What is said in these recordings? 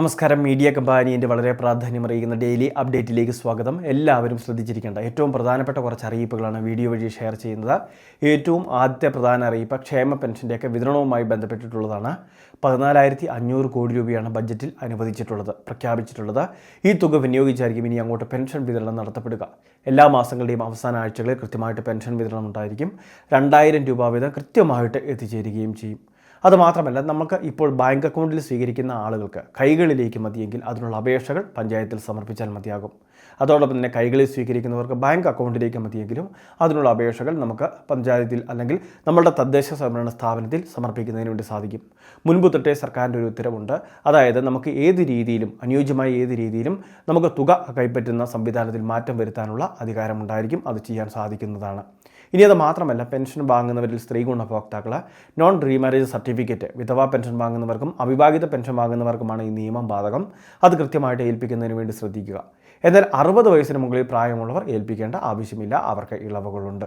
നമസ്കാരം. മീഡിയ കമ്പാനിയുടെ വളരെ പ്രാധാന്യമറിയിക്കുന്ന ഡെയിലി അപ്ഡേറ്റിലേക്ക് സ്വാഗതം. എല്ലാവരും ശ്രദ്ധിച്ചിരിക്കേണ്ട ഏറ്റവും പ്രധാനപ്പെട്ട കുറച്ച് അറിയിപ്പുകളാണ് വീഡിയോ വഴി ഷെയർ ചെയ്യുന്നത്. ഏറ്റവും ആദ്യത്തെ പ്രധാന അറിയിപ്പ് ക്ഷേമ പെൻഷന്റെയൊക്കെ വിതരണവുമായി ബന്ധപ്പെട്ടിട്ടുള്ളതാണ്. പതിനാലായിരത്തി അഞ്ഞൂറ് കോടി രൂപയാണ് ബജറ്റിൽ അനുവദിച്ചിട്ടുള്ളത് പ്രഖ്യാപിച്ചിട്ടുള്ളത്. ഈ തുക വിനിയോഗിച്ചായിരിക്കും ഇനി അങ്ങോട്ട് പെൻഷൻ വിതരണം നടത്തപ്പെടുക. എല്ലാ മാസങ്ങളുടെയും അവസാന ആഴ്ചകളിൽ കൃത്യമായിട്ട് പെൻഷൻ വിതരണം ഉണ്ടായിരിക്കും. രണ്ടായിരം രൂപ വീതം കൃത്യമായിട്ട് എത്തിച്ചേരുകയും ചെയ്യും. അതുമാത്രമല്ല നമുക്ക് ഇപ്പോൾ ബാങ്ക് അക്കൗണ്ടിൽ സ്വീകരിക്കുന്ന ആളുകൾക്ക് കൈകളിലേക്ക് മതിയെങ്കിൽ അതിനുള്ള അപേക്ഷകൾ പഞ്ചായത്തിൽ സമർപ്പിച്ചാൽ മതിയാകും. അതോടൊപ്പം തന്നെ കൈകളിൽ സ്വീകരിക്കുന്നവർക്ക് ബാങ്ക് അക്കൗണ്ടിലേക്ക് മതിയെങ്കിലും അതിനുള്ള അപേക്ഷകൾ നമുക്ക് പഞ്ചായത്തിൽ അല്ലെങ്കിൽ നമ്മളുടെ തദ്ദേശ സ്വയംഭരണ സ്ഥാപനത്തിൽ സമർപ്പിക്കുന്നതിന് വേണ്ടി സാധിക്കും. മുൻപ് തൊട്ടേ സർക്കാരിന്റെ ഒരു ഉത്തരവുണ്ട്. അതായത് നമുക്ക് ഏത് രീതിയിലും അനുയോജ്യമായ ഏത് രീതിയിലും നമുക്ക് തുക കൈപ്പറ്റുന്ന സംവിധാനത്തിൽ മാറ്റം വരുത്താനുള്ള അധികാരമുണ്ടായിരിക്കും അത് ചെയ്യാൻ സാധിക്കുന്നതാണ്. ഇനി അത് മാത്രമല്ല പെൻഷൻ വാങ്ങുന്നവരിൽ സ്ത്രീ ഗുണഭോക്താക്കൾ നോൺ റീമാരേജ് സർട്ടിഫിക്കറ്റ് വിധവാ പെൻഷൻ വാങ്ങുന്നവർക്കും അവിവാഹിത പെൻഷൻ വാങ്ങുന്നവർക്കുമാണ് ഈ നിയമം ബാധകം. അത് കൃത്യമായിട്ട് ഏൽപ്പിക്കുന്നതിന് വേണ്ടി ശ്രദ്ധിക്കുക. എന്നാൽ അറുപത് വയസ്സിന് മുകളിൽ പ്രായമുള്ളവർ ഏൽപ്പിക്കേണ്ട ആവശ്യമില്ല. അവർക്ക് ഇളവുകളുണ്ട്.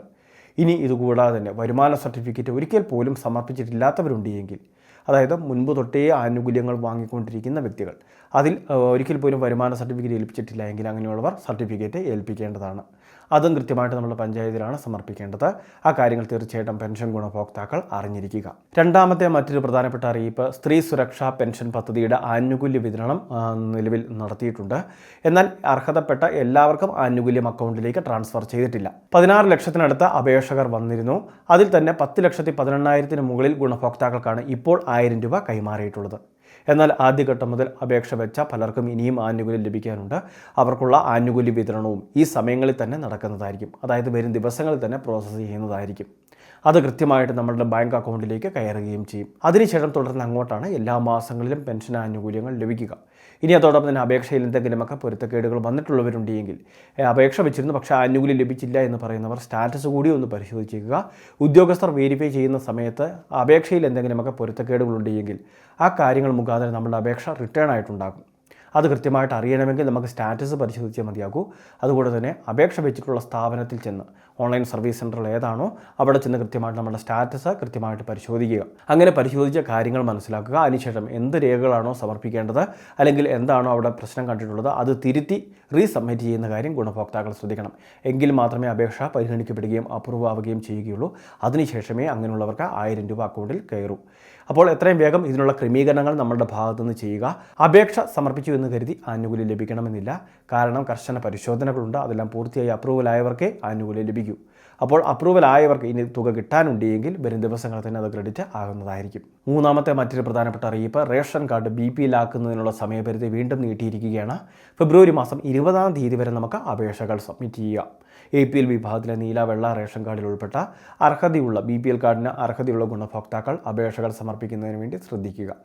ഇനി ഇതുകൂടാതെ തന്നെ വരുമാന സർട്ടിഫിക്കറ്റ് ഒരിക്കൽ പോലും സമർപ്പിച്ചിട്ടില്ലാത്തവരുണ്ട് എങ്കിൽ അതായത് മുൻപ് തൊട്ടേ ആനുകൂല്യങ്ങൾ വാങ്ങിക്കൊണ്ടിരിക്കുന്ന വ്യക്തികൾ അതിൽ ഒരിക്കൽ പോലും വരുമാന സർട്ടിഫിക്കറ്റ് ഏൽപ്പിച്ചിട്ടില്ല എങ്കിൽ അങ്ങനെയുള്ളവർ സർട്ടിഫിക്കറ്റ് ഏൽപ്പിക്കേണ്ടതാണ്. അതും കൃത്യമായിട്ട് നമ്മൾ പഞ്ചായത്തിലാണ് സമർപ്പിക്കേണ്ടത്. ആ കാര്യങ്ങൾ തീർച്ചയായിട്ടും പെൻഷൻ ഗുണഭോക്താക്കൾ അറിഞ്ഞിരിക്കുക. രണ്ടാമത്തെ മറ്റൊരു പ്രധാനപ്പെട്ട അറിയിപ്പ് സ്ത്രീ സുരക്ഷാ പെൻഷൻ പദ്ധതിയുടെ ആനുകൂല്യ വിതരണം നിലവിൽ നടത്തിയിട്ടുണ്ട്. എന്നാൽ അർഹതപ്പെട്ട എല്ലാവർക്കും ആനുകൂല്യം അക്കൗണ്ടിലേക്ക് ട്രാൻസ്ഫർ ചെയ്തിട്ടില്ല. പതിനാറ് ലക്ഷത്തിനടുത്ത് അപേക്ഷകർ വന്നിരുന്നു. അതിൽ തന്നെ പത്ത് ലക്ഷത്തി പതിനെണ്ണായിരത്തിന് മുകളിൽ ഗുണഭോക്താക്കൾക്കാണ് ഇപ്പോൾ ആയിരം രൂപ കൈമാറിയിട്ടുള്ളത്. എന്നാൽ ആദ്യഘട്ടം മുതൽ അപേക്ഷ വെച്ച പലർക്കും ഇനിയും ആനുകൂല്യം ലഭിക്കാനുണ്ട്. അവർക്കുള്ള ആനുകൂല്യ വിതരണവും ഈ സമയങ്ങളിൽ തന്നെ നടക്കുന്നതായിരിക്കും. അതായത് വരും ദിവസങ്ങളിൽ തന്നെ പ്രോസസ്സ് ചെയ്യുന്നതായിരിക്കും. അത് കൃത്യമായിട്ട് നമ്മളുടെ ബാങ്ക് അക്കൗണ്ടിലേക്ക് കയറുകയും ചെയ്യും. അതിനുശേഷം തുടർന്ന് അങ്ങോട്ടാണ് എല്ലാ മാസങ്ങളിലും പെൻഷൻ ആനുകൂല്യങ്ങൾ ലഭിക്കുക. ഇനി അതോടൊപ്പം തന്നെ അപേക്ഷയിൽ എന്തെങ്കിലുമൊക്കെ പൊരുത്തക്കേടുകൾ വന്നിട്ടുള്ളവരുണ്ടെങ്കിൽ അപേക്ഷ വെച്ചിരുന്നു പക്ഷേ ആനുകൂല്യം ലഭിച്ചില്ല എന്ന് പറയുന്നവർ സ്റ്റാറ്റസ് കൂടി ഒന്ന് പരിശോധിച്ചേക്കുക. ഉദ്യോഗസ്ഥർ വെരിഫൈ ചെയ്യുന്ന സമയത്ത് അപേക്ഷയിൽ എന്തെങ്കിലുമൊക്കെ പൊരുത്തക്കേടുകളുണ്ടെങ്കിൽ ആ കാര്യങ്ങൾ മുഖാന്തരം നമ്മുടെ അപേക്ഷ റിട്ടേൺ ആയിട്ടുണ്ടാകും. അത് കൃത്യമായിട്ട് അറിയണമെങ്കിൽ നമുക്ക് സ്റ്റാറ്റസ് പരിശോധിച്ചാൽ മതിയാകൂ. അതുകൊണ്ട് തന്നെ അപേക്ഷ വെച്ചിട്ടുള്ള സ്ഥാപനത്തിൽ ചെന്ന് ഓൺലൈൻ സർവീസ് സെന്ററിൽ ഏതാണോ അവിടെ ചെന്ന് കൃത്യമായിട്ട് നമ്മുടെ സ്റ്റാറ്റസ് കൃത്യമായിട്ട് പരിശോധിക്കുക. അങ്ങനെ പരിശോധിച്ച കാര്യങ്ങൾ മനസ്സിലാക്കുക. അതിനുശേഷം എന്ത് രേഖകളാണോ സമർപ്പിക്കേണ്ടത് അല്ലെങ്കിൽ എന്താണോ അവിടെ പ്രശ്നം കണ്ടിട്ടുള്ളത് അത് തിരുത്തി റീസബ്മിറ്റ് ചെയ്യുന്ന കാര്യം ഗുണഭോക്താക്കൾ ശ്രദ്ധിക്കണം. എങ്കിൽ മാത്രമേ അപേക്ഷ പരിഗണിക്കപ്പെടുകയും അപ്രൂവ് ആവുകയും ചെയ്യുകയുള്ളൂ. അതിനുശേഷമേ അങ്ങനെയുള്ളവർക്ക് ആയിരം രൂപ അക്കൗണ്ടിൽ കയറൂ. അപ്പോൾ എത്രയും വേഗം ഇതിനുള്ള ക്രമീകരണങ്ങൾ നമ്മളുടെ ഭാഗത്തുനിന്ന് ചെയ്യുക. അപേക്ഷ സമർപ്പിച്ചു എന്ന് കരുതി ആനുകൂല്യം ലഭിക്കണമെന്നില്ല. കാരണം കർശന പരിശോധനകളുണ്ട്. അതെല്ലാം പൂർത്തിയായി അപ്രൂവൽ ആയവർക്കേ ആനുകൂല്യം ലഭിക്കൂ. അപ്പോൾ അപ്രൂവൽ ആയവർക്ക് ഇനി തുക കിട്ടാനുണ്ടെങ്കിൽ വരും ദിവസങ്ങളിൽ തന്നെ അത് ക്രെഡിറ്റ് ആകുന്നതായിരിക്കും. മൂന്നാമത്തെ മറ്റൊരു പ്രധാനപ്പെട്ട അറിയിപ്പ് ration card B P L സമയപരിധി വീണ്ടും നീട്ടിയിരിക്കുകയാണ്. ഫെബ്രുവരി മാസം ഇരുപതാം തീയതി വരെ നമുക്ക് അപേക്ഷകൾ സബ്മിറ്റ് ചെയ്യാം എ പി എൽ വിഭാഗത്തിലെ നീല വെള്ള റേഷൻ കാർഡിൽ ഉൾപ്പെട്ട അർഹതയുള്ള ബി പി എൽ കാർഡിന് അർഹതയുള്ള ഗുണഭോക്താക്കൾ അപേക്ഷകൾ സമർപ്പിക്കുന്നതിന് വേണ്ടി ശ്രദ്ധിക്കുക.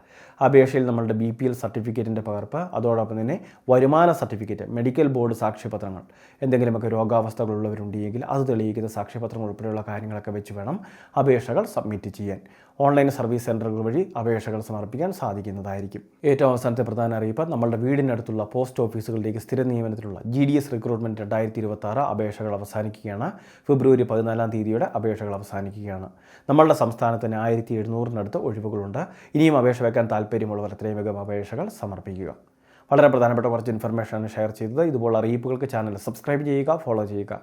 അപേക്ഷയിൽ നമ്മളുടെ ബി പി എൽ സർട്ടിഫിക്കറ്റിന്റെ പകർപ്പ് അതോടൊപ്പം തന്നെ വരുമാന സർട്ടിഫിക്കറ്റ് മെഡിക്കൽ ബോർഡ് സാക്ഷ്യപത്രങ്ങൾ എന്തെങ്കിലുമൊക്കെ രോഗാവസ്ഥകളുള്ളവരുണ്ടെങ്കിൽ അത് തെളിയിക്കുന്ന സാക്ഷ്യപത്രങ്ങൾ ഉൾപ്പെടെയുള്ള കാര്യങ്ങളൊക്കെ വെച്ച് വേണം അപേക്ഷകൾ സബ്മിറ്റ് ചെയ്യാൻ. ഓൺലൈൻ സർവീസ് സെന്ററുകൾ വഴി അപേക്ഷകൾ സമർപ്പിക്കാൻ സാധിക്കുന്നതായിരിക്കും. ഏറ്റവും അവസാനത്തെ പ്രധാന അറിയിപ്പ് നമ്മളുടെ വീടിനടുത്തുള്ള പോസ്റ്റ് ഓഫീസുകളിലേക്ക് സ്ഥിര നിയമനത്തിലുള്ള ജി ഡി എസ് റിക്രൂട്ട്മെന്റ് രണ്ടായിരത്തി ഇരുപത്തി ആറ് അപേക്ഷകൾ അവസാനിക്കുകയാണ്. ഫെബ്രുവരി പതിനാലാം തീയതിയോടെ അപേക്ഷകൾ അവസാനിക്കുകയാണ്. നമ്മളുടെ സംസ്ഥാനത്തിന് ആയിരത്തി എഴുന്നൂറിനടുത്ത് ഒഴിവുകളുണ്ട്. ഇനിയും അപേക്ഷ വയ്ക്കാൻ താല്പര്യമുള്ളവർ എത്രയും വേഗം അപേക്ഷകൾ സമർപ്പിക്കുക. വളരെ പ്രധാനപ്പെട്ട കുറച്ച് ഇൻഫർമേഷനാണ് ഷെയർ ചെയ്തത്. ഇതുപോലുള്ള അറിയിപ്പുകൾക്ക് ചാനൽ സബ്സ്ക്രൈബ് ചെയ്യുക ഫോളോ ചെയ്യുക.